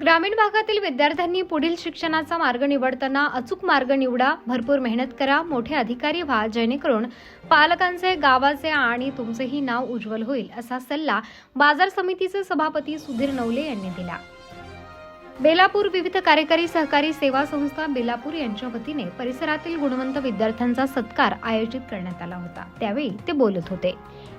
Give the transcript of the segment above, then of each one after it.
ग्रामीण भागातील विद्यार्थ्यांनी पुढील शिक्षणाचा मार्ग निवडताना अचूक मार्ग निवडा भरपूर मेहनत करा मोठे अधिकारी व्हा जेणेकरून पालकांचे गावाचे आणि तुमचेही नाव उज्ज्वल होईल असा सल्ला बाजार समितीचे सभापती सुधीर नवले यांनी दिला. बेलापूर विविध कार्यकारी सहकारी सेवा संस्था बेलापूर यांच्या वतीने परिसरातील गुणवंत विद्यार्थ्यांचा सत्कार आयोजित करण्यात आला होता. त्यावेळी ते बोलत होते.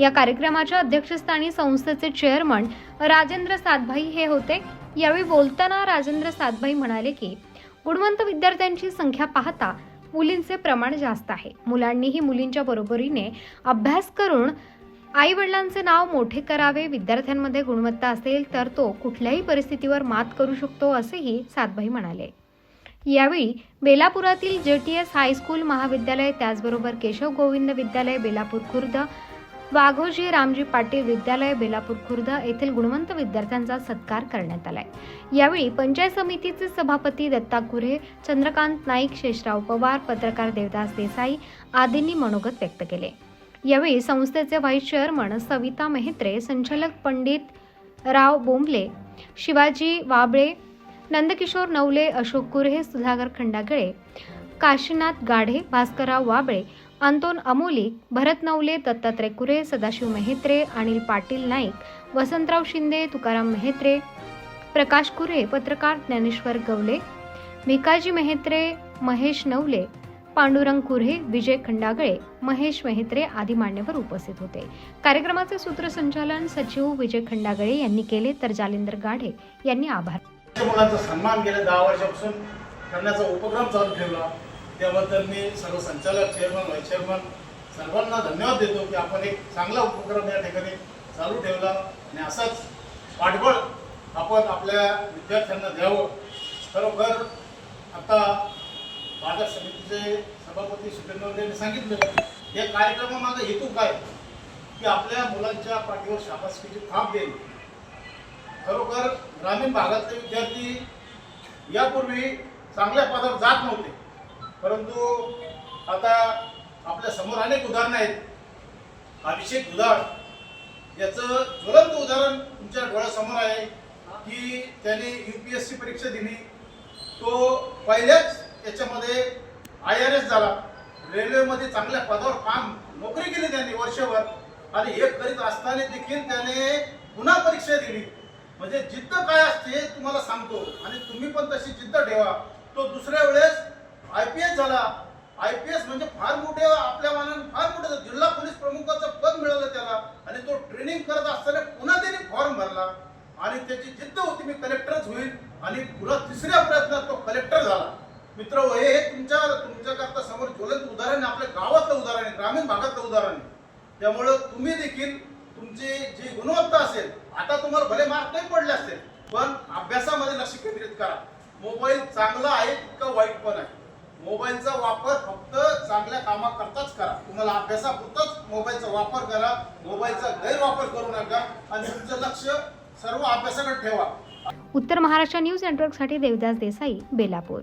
या कार्यक्रमाच्या अध्यक्षस्थानी संस्थेचे चेअरमन राजेंद्र सातभाई हे होते. यावेळी बोलताना राजेंद्र सातभाई म्हणाले की गुणवंत विद्यार्थ्यांची संख्या पाहता मुलींचे प्रमाण जास्त आहे. मुलांनीही मुलींच्या बरोबरीने अभ्यास करून आई वडिलांचे नाव मोठे करावे विद्यार्थ्यांमध्ये गुणवत्ता असेल तर तो कुठल्याही परिस्थितीवर मात करू शकतो असेही सातभाई म्हणाले. यावेळी बेलापुरातील जे टी एस हायस्कूल महाविद्यालय त्याचबरोबर केशव गोविंद विद्यालय बेलापूर खुर्द वाघोजी रामजी पाटील विद्यालय बेलापूर खुर्द येथील गुणवंत विद्यार्थ्यांचा सत्कार करण्यात आलाय. यावेळी पंचायत समितीचे सभापती दत्ता कुरे चंद्रकांत नाईक शेषराव पवार पत्रकार देवदास देसाई आदींनी मनोगत व्यक्त केले. यावेळी संस्थेचे व्हाईस चेअरमन सविता मेहत्रे संचालक पंडित राव बोंबले शिवाजी वाबळे नंदकिशोर नवले अशोक कुरे सुधाकर खंडागळे काशीनाथ गाढे भास्करराव वाबळे अंतोन अमोली भरत नवले दत्तात्रय कुरे सदाशिव मेहत्रे अनिल पाटील नाईक वसंतराव शिंदे तुकाराम मेहत्रे प्रकाश कुरे पत्रकार ज्ञानेश्वर गवले भिकाजी मेहत्रे महेश नवले पांडुरंग कुर्हे विजय खंडागळे महेश मेहत्रे आदी मान्यवर उपस्थित होते. कार्यक्रमाचे सूत्रसंचालन सचिव विजय खंडागळे यांनी केले तर जालिंदर गाढे यांनी आभार. मुलांचा सन्मान गेल्या दहा वर्षापासून करण्याचा उपक्रम चालू ठेवला. त्याबद्दल मी सर्व संचालक चेअरमन व्हाईस चेअरमन सर्वांना धन्यवाद देतो की आपण एक चांगला उपक्रम या ठिकाणी चालू ठेवला. आणि असाच पाठबळ आपण आपल्या विद्यार्थ्यांना द्यावं. खरोखर आता बाजार समितीचे सभापती सुटेंद्र यांनी सांगितलं या कार्यक्रमामागे हेतू काय? की आपल्या मुलांच्या पाठीवर शाबासकीची थाप देईल खरोखर ग्रामीण भागातले विद्यार्थी यापूर्वी चांगल्या पदावर जात नव्हते. परंतु आता आपल्यासमोर अनेक उदाहरणं आहेत. अभिषेक दुधाळ याचं ज्वलंत उदाहरण तुमच्या डोळ्यासमोर आहे की त्याने यू पी एस सी परीक्षा दिली. तो पहिल्याच याच्यामध्ये आय आर एस झाला. रेल्वेमध्ये चांगल्या पदावर काम नोकरी केली त्यांनी वर्षभर. आणि हे करीत असताना देखील त्याने पुन्हा परीक्षा दिली. म्हणजे जिद्द काय असते तुम्हाला सांगतो. आणि तुम्ही पण तशी जिद्द ठेवा. तो दुसऱ्या वेळेस आय पी एस झाला. आय पी एस म्हणजे फार मोठे आपल्या मानाने फार मोठं जिल्हा पोलीस प्रमुखाचं पद मिळालं त्याला. आणि तो ट्रेनिंग करत असताना पुन्हा त्याने फॉर्म भरला. आणि त्याची जिद्द होती मी कलेक्टरच होईल. आणि पुन्हा तिसऱ्या प्रयत्नात तो कलेक्टर झाला. मित्र हे हे तुमच्या तुमच्याकरता समोर ज्वलंत उदाहरण आहे. आपल्या गावातलं उदाहरण आहे ग्रामीण भागातलं उदाहरण आहे. त्यामुळं तुम्ही देखील तुमची जी गुणवत्ता असेल आता तुम्हाला भले मार्क नाही पडले असतील पण अभ्यासामध्ये लक्ष केंद्रित करा. मोबाईल चांगला आहे का वाईट पण आहे. मोबाईलचा वापर फक्त चांगल्या कामाकरताच करा. तुम्हाला अभ्यासापुरताच मोबाईलचा वापर करा. मोबाईलचा गैरवापर करू नका. आणि तुमचं लक्ष सर्व अभ्यासाकडे ठेवा. उत्तर महाराष्ट्र न्यूज नेटवर्कसाठी देवदास देसाई बेलापूर.